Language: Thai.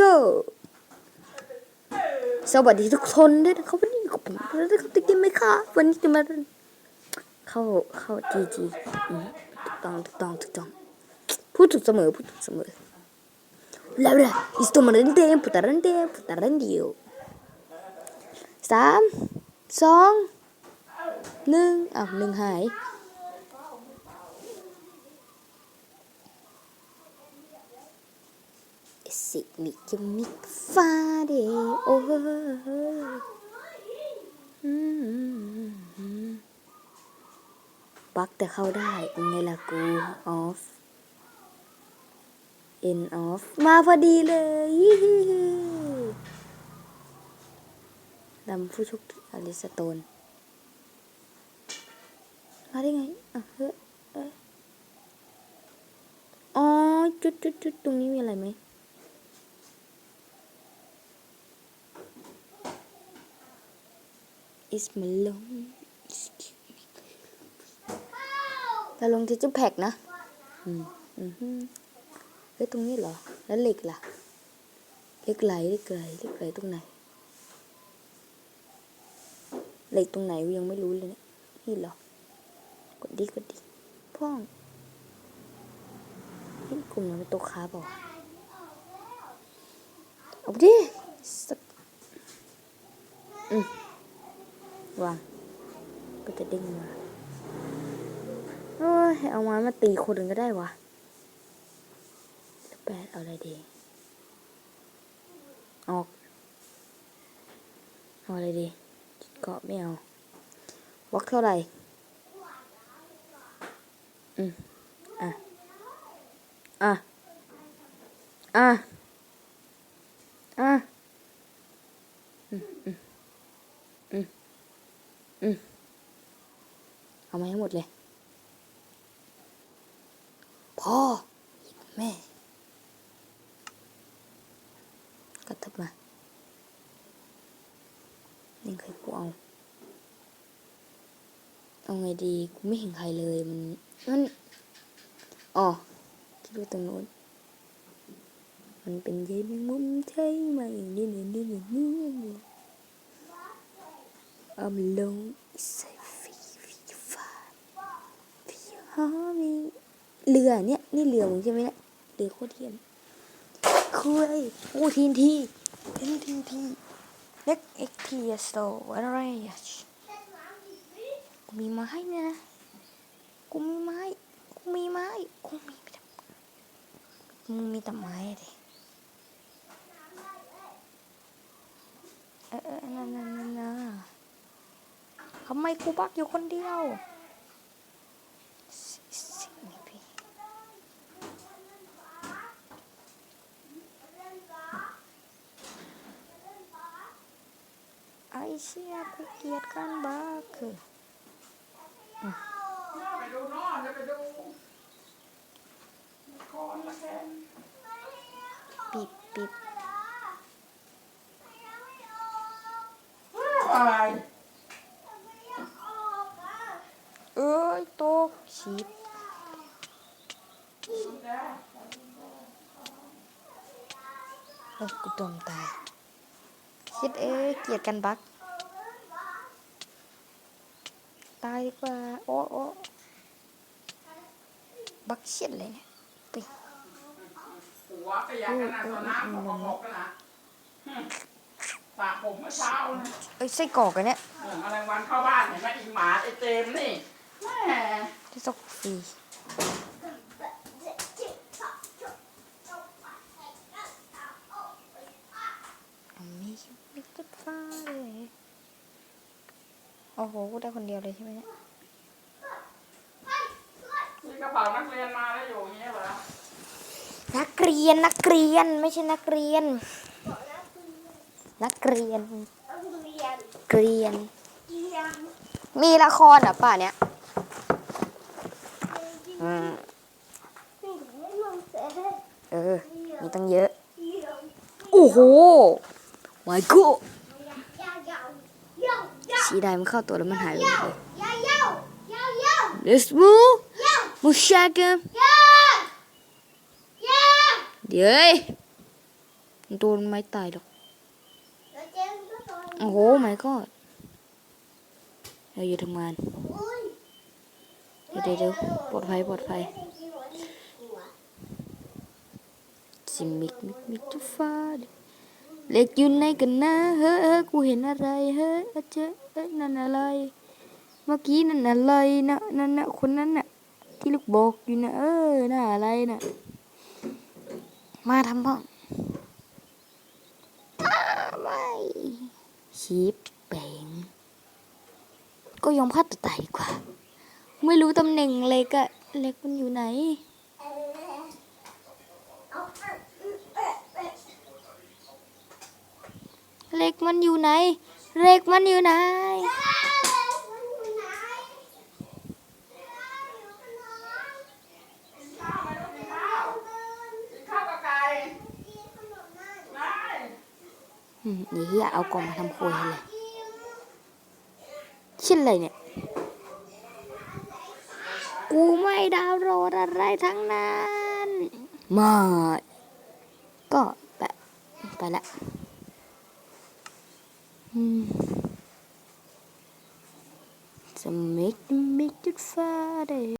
go สวัสดีทุกคนด้วยนะครับวันนี้กับผมแล้วนะครับจะกินไหมคะวันนี้จะมาเข้าเข้าจีจีถูกต้องถูกต้องถูกต้องพูดถูกเสมอพูดถูกเสมอแล้วเลยอิสตัวมันเรนเดมพุตารันเดมพุตารันเดียวสามสองหนึ่งอ้าวหนึ่งหาย สิมิจะมิกฟาเดโอ้ปักแต่เข้าได้ยังไงล่ะกูออฟ end off มาพอดีเลยดำผู้ชคดีอลิสโตน มาได้ไงอะเฮ้ออ๋อ จุดจุดจุดตรงนี้มีอะไรไหม is Malone เราลงที่จุ๊บแพ็กนะอืมอืมเฮ้ยตรงนี้เหรอ แล้วเหล็กล่ะเหล็กไหลเหล็กไหลเหล็กไหลตรงไหนเหล็กตรงไหนยังไม่รู้เลยเนี่ยนี่เหรอกดดิกดดิพ่องเฮ้ยกลุ่มมันเป็นตัวค้าเปล่าเอาดิสักอืม วางก็จะเด้งมาโอ้ยเอาไม้มาตีคนอื่นก็ได้วะแล้วแปดเอาอะไรดีออกเอาอะไรดีเกาะไม่เอาวอกเท่าไหร่อืมอะอะอะอะ อืมอืมอืม อืมเอามาให้หมดเลย พ่อ แม่ ก็ทับมานี่เคยกูเอา เอาไงดี กูไม่เห็นใครเลยมัน มัน อ๋อ คิดว่าตรงโน้นมันเป็นเย็นมุมใช่ไหมนี่นี่นี่นี่ I'm alone is a free free fire free harmony เรือเนี่ยนี่เรือมึงใช่ไหมเนี่ยเรือโคตรเทียนคุยโอ้ทีนทีเอ็นทีทีเล็กเอ็กทีสโตอะไรอะกูมีไม้เนี่ยนะกูมีไม้กูมีไม้กูมีแต่มึงมีแต่ไม้ดิเออเออนั่นนั่นนั่นนั่น ทำไมกูบักอยู่คนเดียวสิสิมีพี่ไอเชี่ยกูเกลียดการบักคือไปดูนอนจะไปดูละครละแคนปิดปิด อะไร เอ้ยตกชีดเออกูจมตายคิดเอ้ยเกลียดกันบัก ตายดีกว่า โอ้โอ้บักเชียดเลยเนี่ยไปหัวก็อยากกันนะตอนน้ำเขาบอกกันนะหึสระผมเมื่อเช้านะเอ้ยไส้กรอกอันเนี้ยเอออะไรวันเข้าบ้านเห็นไหมอีหมาไอเจมส์นี่ แม่ที่ส่งฟรีเอามีมีตุ๊ดฟ้าเลยโอ้โหกูได้คนเดียวเลยใช่ไหมเนี่ยมีกระเป๋านักเรียนมาแล้วอยู่อย่างเงี้ยเหรอนักเรียนนักเรียนไม่ใช่นักเรียน นักเรียน เกรียน มีละครเหรอะป่ะเนี้ยอืม เออ มีตั้งเยอะ โอ้โห my god สีแดงมันเข้าตัวแล้วมันหายไปเลย Let's move มูชาเกมเดี๋ยวโดนไม้ตายหรอกแล้วเจ๊ก็โดนโอ้โหไม่ก็เราอยู่ทำงานอุ้ย เดี๋ยวเดี๋ยวปลอดภัยปลอดภัยสิมิกมิกมิกทุฟ้าเล็กอยู่ไหนกันนะเฮ้ยเฮ้ยกูเห็นอะไรเฮ้ยเจ๊เอ้ยนั่นอะไร เมื่อกี้นั่นอะไรนะนั่นน่ะคนนั้นน่ะที่ลูกบอกอยู่นะเออน่าอะไรน่ะมาทำบ้างไม่ชีบแปงก็ยอมพลาดตัวตายดีกว่า ไม่รู้ตำแหน่งเล็กอะเล็กมันอยู่ไหน เล็กมันอยู่ไหน เล็กมันอยู่ไหนกินข้าวไหมลูกกินข้าวกินข้าวกับไก่ได้อืมนี่เฮียเอากล่องมาทำโคยให้เลยชิ้นอะไรเนี่ย กูไม่ดาวโหลดอะไรทั้งนั้นมาก็ไปไปละจะมจะ make make it fade